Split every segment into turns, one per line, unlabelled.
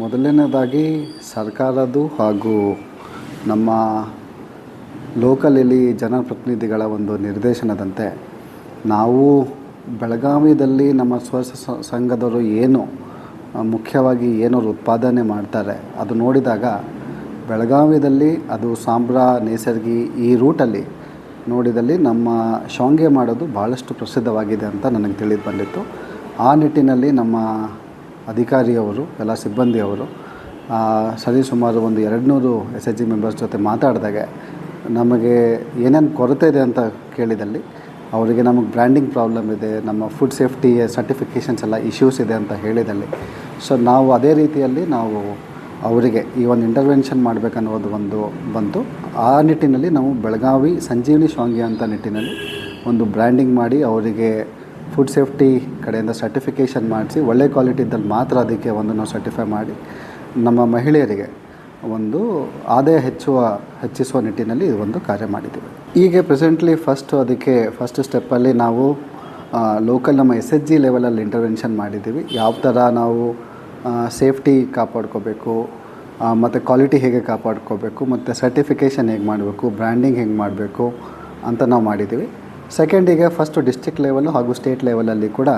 ಮೊದಲನೇದಾಗಿ ಸರ್ಕಾರದ್ದು ಹಾಗೂ ನಮ್ಮ ಲೋಕಲಲ್ಲಿ ಜನಪ್ರತಿನಿಧಿಗಳ ಒಂದು ನಿರ್ದೇಶನದಂತೆ ನಾವು ಬೆಳಗಾವಿಯಲ್ಲಿ ನಮ್ಮ ಸ್ವ ಸಂಘದವರು ಏನು ಮುಖ್ಯವಾಗಿ ಏನೋ ಉತ್ಪಾದನೆ ಮಾಡ್ತಾರೆ, ಅದು ನೋಡಿದಾಗ ಬೆಳಗಾವಿಯಲ್ಲಿ ಅದು ಸಾಂಬ್ರ ನೇಸರ್ಗಿ ಈ ರೂಟಲ್ಲಿ ನೋಡಿದಲ್ಲಿ ನಮ್ಮ ಶಾಂಗೆ ಮಾಡೋದು ಭಾಳಷ್ಟು ಪ್ರಸಿದ್ಧವಾಗಿದೆ ಅಂತ ನನಗೆ ತಿಳಿದು ಬಂದಿತ್ತು. ಆ ನಿಟ್ಟಿನಲ್ಲಿ ನಮ್ಮ ಅಧಿಕಾರಿಯವರು, ಎಲ್ಲ ಸಿಬ್ಬಂದಿಯವರು ಸರಿ ಸುಮಾರು ಒಂದು ಎರಡು ನೂರು ಎಸ್ ಎಚ್ ಜಿ ಮೆಂಬರ್ಸ್ ಜೊತೆ ಮಾತಾಡಿದಾಗ ನಮಗೆ ಏನೇನು ಕೊರತೆ ಇದೆ ಅಂತ ಕೇಳಿದಲ್ಲಿ ಅವರಿಗೆ ನಮಗೆ ಬ್ರ್ಯಾಂಡಿಂಗ್ ಪ್ರಾಬ್ಲಮ್ ಇದೆ, ನಮ್ಮ ಫುಡ್ ಸೇಫ್ಟಿ ಸರ್ಟಿಫಿಕೇಷನ್ಸ್ ಎಲ್ಲ ಇಶ್ಯೂಸ್ ಇದೆ ಅಂತ ಹೇಳಿದಲ್ಲಿ. ಸೊ ನಾವು ಅದೇ ರೀತಿಯಲ್ಲಿ ನಾವು ಅವರಿಗೆ ಈ ಒಂದು ಇಂಟರ್ವೆನ್ಷನ್ ಮಾಡಬೇಕನ್ನೋದು ಒಂದು ಬಂತು. ಆ ನಿಟ್ಟಿನಲ್ಲಿ ನಾವು ಬೆಳಗಾವಿ ಸಂಜೀವಿನಿ ಶಾಂಗಿ ಅಂತ ನಿಟ್ಟಿನಲ್ಲಿ ಒಂದು ಬ್ರ್ಯಾಂಡಿಂಗ್ ಮಾಡಿ ಅವರಿಗೆ ಫುಡ್ ಸೇಫ್ಟಿ ಕಡೆಯಿಂದ ಸರ್ಟಿಫಿಕೇಷನ್ ಮಾಡಿಸಿ, ಒಳ್ಳೆ ಕ್ವಾಲಿಟಿ ಇದ್ದಲ್ಲಿ ಮಾತ್ರ ಅದಕ್ಕೆ ಒಂದು ನಾವು ಸರ್ಟಿಫೈ ಮಾಡಿ, ನಮ್ಮ ಮಹಿಳೆಯರಿಗೆ ಒಂದು ಆದಾಯ ಹೆಚ್ಚುವ, ಹೆಚ್ಚಿಸುವ ನಿಟ್ಟಿನಲ್ಲಿ ಇದು ಒಂದು ಕಾರ್ಯ ಮಾಡಿದ್ದೀವಿ. ಈಗ ಪ್ರೆಸೆಂಟ್ಲಿ ಫಸ್ಟ್ ಅದಕ್ಕೆ ಫಸ್ಟ್ ಸ್ಟೆಪ್ಪಲ್ಲಿ ನಾವು ಲೋಕಲ್ ನಮ್ಮ ಎಸ್ ಎಚ್ ಜಿ ಲೆವೆಲಲ್ಲಿ ಇಂಟರ್ವೆನ್ಷನ್ ಮಾಡಿದ್ದೀವಿ. ಯಾವ ಥರ ನಾವು ಸೇಫ್ಟಿ ಕಾಪಾಡ್ಕೋಬೇಕು ಮತ್ತು ಕ್ವಾಲಿಟಿ ಹೇಗೆ ಕಾಪಾಡ್ಕೋಬೇಕು, ಮತ್ತು ಸರ್ಟಿಫಿಕೇಷನ್ ಹೇಗೆ ಮಾಡಬೇಕು ಬ್ರ್ಯಾಂಡಿಂಗ್ ಹೇಗೆ ಮಾಡಬೇಕು ಅಂತ ನಾವು ಮಾಡಿದ್ದೀವಿ. ಸೆಕೆಂಡಿಗೆ ಫಸ್ಟು ಡಿಸ್ಟ್ರಿಕ್ಟ್ ಲೆವೆಲ್ಲು ಹಾಗೂ ಸ್ಟೇಟ್ ಲೆವೆಲಲ್ಲಿ ಕೂಡ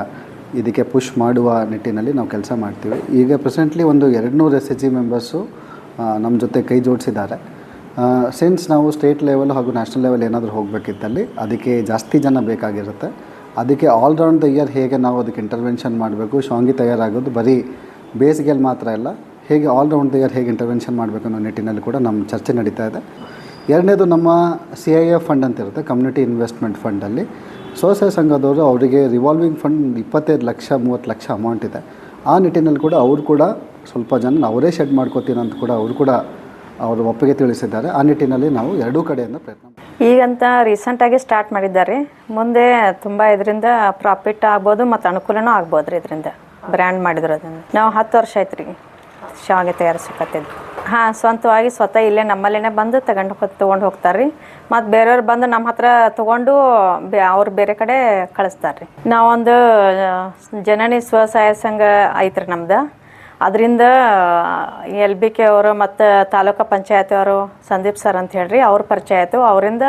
ಇದಕ್ಕೆ ಪುಷ್ ಮಾಡುವ ನಿಟ್ಟಿನಲ್ಲಿ ನಾವು ಕೆಲಸ ಮಾಡ್ತೀವಿ. ಈಗ ಪ್ರೆಸೆಂಟ್ಲಿ ಒಂದು ಎರಡು ನೂರು ಎಸ್ ಎಚ್ ಜಿ ಮೆಂಬರ್ಸು ನಮ್ಮ ಜೊತೆ ಕೈ ಜೋಡಿಸಿದ್ದಾರೆ. ಸಿನ್ಸ್ ನಾವು ಸ್ಟೇಟ್ ಲೆವೆಲ್ ಹಾಗೂ ನ್ಯಾಷನಲ್ ಲೆವೆಲ್ ಏನಾದರೂ ಹೋಗಬೇಕಿದ್ದಲ್ಲಿ ಅದಕ್ಕೆ ಜಾಸ್ತಿ ಜನ ಬೇಕಾಗಿರುತ್ತೆ. ಅದಕ್ಕೆ ಆಲ್ ರೌಂಡ್ ದ ಇಯರ್ ಹೇಗೆ ನಾವು ಅದಕ್ಕೆ ಇಂಟರ್ವೆನ್ಷನ್ ಮಾಡಬೇಕು, ಶಾಂಗಿ ತಯಾರಾಗೋದು ಬರೀ ಬೇಸಿಗೆಯಲ್ಲಿ ಮಾತ್ರ ಇಲ್ಲ ಹೇಗೆ ಆಲ್ ರೌಂಡ್ ದ ಇಯರ್ ಹೇಗೆ ಇಂಟರ್ವೆನ್ಷನ್ ಮಾಡಬೇಕು ಅನ್ನೋ ನಿಟ್ಟಿನಲ್ಲಿ ಕೂಡ ನಮ್ಮ ಚರ್ಚೆ ನಡೀತಾ ಇದೆ. ಎರಡನೇದು ನಮ್ಮ ಸಿ ಐ ಎಫ್ ಫಂಡ್ ಅಂತ ಇರುತ್ತೆ ಕಮ್ಯುನಿಟಿ ಇನ್ವೆಸ್ಟ್ಮೆಂಟ್ ಫಂಡಲ್ಲಿ ಸ್ವಸಹಾಯ ಸಂಘದವರು ಅವರಿಗೆ ರಿವಾಲ್ವಿಂಗ್ ಫಂಡ್ ಇಪ್ಪತ್ತೈದು ಲಕ್ಷ, ಮೂವತ್ತು ಲಕ್ಷ ಅಮೌಂಟ್ ಇದೆ. ಆ ನಿಟ್ಟಿನಲ್ಲಿ ಕೂಡ ಅವರು ಕೂಡ ಸ್ವಲ್ಪ ಜನ ಅವರೇ ಶೆಡ್ ಮಾಡ್ಕೋತೀನಿ ಅಂತ ಕೂಡ ಅವರು ಕೂಡ ಅವರು ಒಪ್ಪಿಗೆ ತಿಳಿಸಿದ್ದಾರೆ. ಆ ನಿಟ್ಟಿನಲ್ಲಿ ನಾವು ಎರಡೂ ಕಡೆಯಿಂದ ಪ್ರಯತ್ನ.
ಈಗಂತ ರೀಸೆಂಟಾಗಿ ಸ್ಟಾರ್ಟ್ ಮಾಡಿದ್ದಾರೆ. ಮುಂದೆ ತುಂಬ ಇದರಿಂದ ಪ್ರಾಫಿಟ್ ಆಗ್ಬೋದು ಮತ್ತು ಅನುಕೂಲನೂ ಆಗ್ಬೋದು ರೀ ಇದರಿಂದ ಬ್ರ್ಯಾಂಡ್ ಮಾಡಿದ್ರದನ್ನು ನಾವು ಹತ್ತು ವರ್ಷ ಆಯ್ತು ರೀ ಶಾವಿಗೆ ತಯಾರಿಸಕತ್ತಿದ್ದು ಹಾಂ, ಸ್ವಂತವಾಗಿ ಸ್ವತಃ ಇಲ್ಲೇ ನಮ್ಮಲ್ಲೇ ಬಂದು ತಗೊಂಡು ತೊಗೊಂಡು ಹೋಗ್ತಾರೆ ರೀ ಮತ್ತು ಬೇರೆಯವ್ರು ಬಂದು ನಮ್ಮ ಹತ್ರ ತೊಗೊಂಡು ಬೇ, ಅವ್ರು ಬೇರೆ ಕಡೆ ಕಳಿಸ್ತಾರೆ ರೀ ನಾವೊಂದು ಜನನಿ ಸ್ವಸಹಾಯ ಸಂಘ ಐತ್ರಿ ನಮ್ದು. ಅದರಿಂದ ಎಲ್ ಬಿ ಕೆ ಅವರು ಮತ್ತು ತಾಲೂಕು ಪಂಚಾಯತ್ ಅವರು ಸಂದೀಪ್ ಸರ್ ಅಂತ ಹೇಳ್ರಿ, ಅವ್ರ ಪರಿಚಯ ಆಯಿತು ಅವರಿಂದ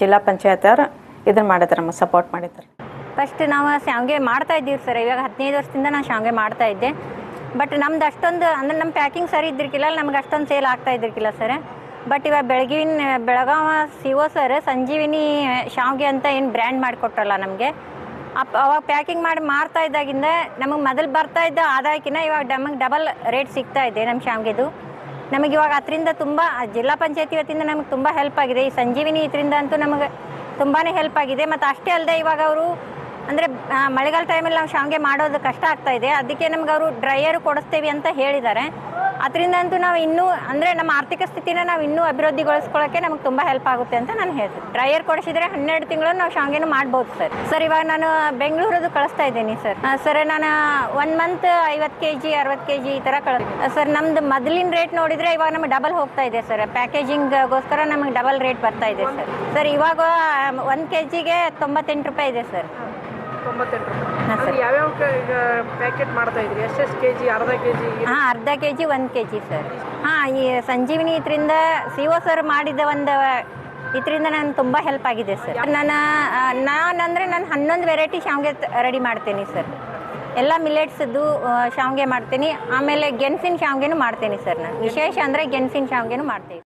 ಜಿಲ್ಲಾ ಪಂಚಾಯತ್ ಇದನ್ನು ಇದನ್ನ ಮಾಡಿದ್ರು, ನಮಗೆ ಸಪೋರ್ಟ್ ಮಾಡಿದ್ದಾರೆ
ಫಸ್ಟ್ ನಾವು ಶಾವಿಗೆ ಮಾಡ್ತಾ ಇದ್ದೀವಿ ಸರ್. ಇವಾಗ ಹದಿನೈದು ವರ್ಷದಿಂದ ನಾನು ಶಾವಿಗೆ ಮಾಡ್ತಾ ಇದ್ದೆ. ಬಟ್ ನಮ್ದು ಅಷ್ಟೊಂದು, ಅಂದ್ರೆ ನಮ್ಮ ಪ್ಯಾಕಿಂಗ್ ಸರಿ ಇದ್ದಿರ್ಕಿಲ್ಲ ನಮ್ಗೆ ಅಷ್ಟೊಂದು ಸೇಲ್ ಆಗ್ತಾ ಇದ್ದಿರ್ಕಿಲ್ಲ ಸರ್ ಬಟ್ ಇವಾಗ ಬೆಳಗಿನ, ಬೆಳಗಾವ ಸಿ ಒ ಸರ್ ಸಂಜೀವಿನಿ, ಶಾವ್ಗೆ ಅಂತ ಏನು ಬ್ರ್ಯಾಂಡ್ ಮಾಡಿಕೊಟ್ರಲ್ಲ ನಮಗೆ. ಅಪ್, ಅವಾಗ ಪ್ಯಾಕಿಂಗ್ ಮಾಡಿ ಮಾರ್ತಾ ಇದ್ದಾಗಿಂದ ನಮಗೆ ಮೊದಲು ಬರ್ತಾ ಇದ್ದ ಆದಾಯಕ್ಕಿಂತ ಇವಾಗ ನಮಗೆ ಡಬಲ್ ರೇಟ್ ಸಿಗ್ತಾ ಇದೆ ನಮ್ಮ ಶಾವ್ಗೆದು. ನಮಗೆ ಇವಾಗ ಅದರಿಂದ ತುಂಬ ಜಿಲ್ಲಾ ಪಂಚಾಯತಿ ವತಿಯಿಂದ ನಮಗೆ ತುಂಬ ಹೆಲ್ಪ್ ಆಗಿದೆ. ಈ ಸಂಜೀವಿನಿ ಇದರಿಂದ ಅಂತೂ ನಮಗೆ ತುಂಬಾ ಹೆಲ್ಪ್ ಆಗಿದೆ. ಮತ್ತು ಅಷ್ಟೇ ಅಲ್ಲದೆ ಇವಾಗ ಅವರು ಅಂದರೆ ಮಳೆಗಾಲ ಟೈಮಲ್ಲಿ ನಾವು ಶಾವಿಗೆ ಮಾಡೋದು ಕಷ್ಟ ಆಗ್ತಾ ಇದೆ. ಅದಕ್ಕೆ ನಮ್ಗೆ ಅವರು ಡ್ರೈಯರ್ ಕೊಡಿಸ್ತೇವೆ ಅಂತ ಹೇಳಿದ್ದಾರೆ. ಅದರಿಂದ ಅಂತೂ ನಾವು ಇನ್ನೂ, ಅಂದರೆ ನಮ್ಮ ಆರ್ಥಿಕ ಸ್ಥಿತಿನ ನಾವು ಇನ್ನೂ ಅಭಿವೃದ್ಧಿಗೊಳಿಸ್ಕೊಳ್ಳೋಕ್ಕೆ ನಮಗೆ ತುಂಬ ಹೆಲ್ಪ್ ಆಗುತ್ತೆ ಅಂತ ನಾನು ಹೇಳ್ತೀನಿ. ಡ್ರೈಯರ್ ಕೊಡಿಸಿದ್ರೆ ಹನ್ನೆರಡು ತಿಂಗಳು ನಾವು ಶಾವಿಗೆನೂ ಮಾಡ್ಬೋದು ಸರ್ ಸರ್ ಇವಾಗ ನಾನು ಬೆಂಗಳೂರದು ಕಳಿಸ್ತಾ ಇದ್ದೀನಿ ಸರ್ ಸರ್ ನಾನು ಒನ್ ಮಂತ್ ಐವತ್ತು ಕೆ ಜಿ ಅರವತ್ತು ಕೆ ಜಿ ಈ ಥರ ಕಳ ಸರ್ ನಮ್ದು ಮೊದಲಿನ ರೇಟ್ ನೋಡಿದರೆ ಇವಾಗ ನಮಗೆ ಡಬಲ್ ಹೋಗ್ತಾ ಇದೆ ಸರ್ ಪ್ಯಾಕೇಜಿಂಗ್ಗೋಸ್ಕರ ನಮಗೆ ಡಬಲ್ ರೇಟ್ ಬರ್ತಾ ಇದೆ ಸರ್ ಸರ್ ಇವಾಗ ಒಂದು ಕೆ ಜಿಗೆ ತೊಂಬತ್ತೆಂಟು ರೂಪಾಯಿ ಇದೆ ಸರ್
ತೊಂಬತ್ತೆಂಟು
ಹಾಂ
ರೂಪಾಯಿ ಯಾವ್ಯಾವ ಪ್ಯಾಕೆಟ್ ಮಾಡ್ತಾ ಇದ್ರಿ? ಎಷ್ಟೆಷ್ಟು ಕೆ ಜಿ ಅರ್ಧ ಕೆ ಜಿ
ಹಾಂ ಅರ್ಧ ಕೆ ಜಿ ಒಂದು ಕೆ ಜಿ ಸರ್ ಹಾಂ ಈ ಸಂಜೀವಿನಿ ಇದರಿಂದ ಸಿ ಒ ಸರ್ ಮಾಡಿದ ಒಂದು ಇದರಿಂದ ನಾನು ತುಂಬ ಹೆಲ್ಪ್ ಆಗಿದೆ ಸರ್ ನಾನು ನಾನು ಅಂದರೆ ನಾನು ಹನ್ನೊಂದು ವೆರೈಟಿ ಶಾವಿಗೆ ರೆಡಿ ಮಾಡ್ತೀನಿ ಸರ್ ಎಲ್ಲ ಮಿಲೆಟ್ಸದ್ದು ಶಾವಿಗೆ ಮಾಡ್ತೀನಿ. ಆಮೇಲೆ ಗೆಣಸಿನ ಶಾವಿಗೆನೂ ಮಾಡ್ತೀನಿ ಸರ್ ನಾನು. ವಿಶೇಷ ಅಂದರೆ ಗೆಣಸಿನ ಶಾವಿಗೆನೂ ಮಾಡ್ತೀನಿ.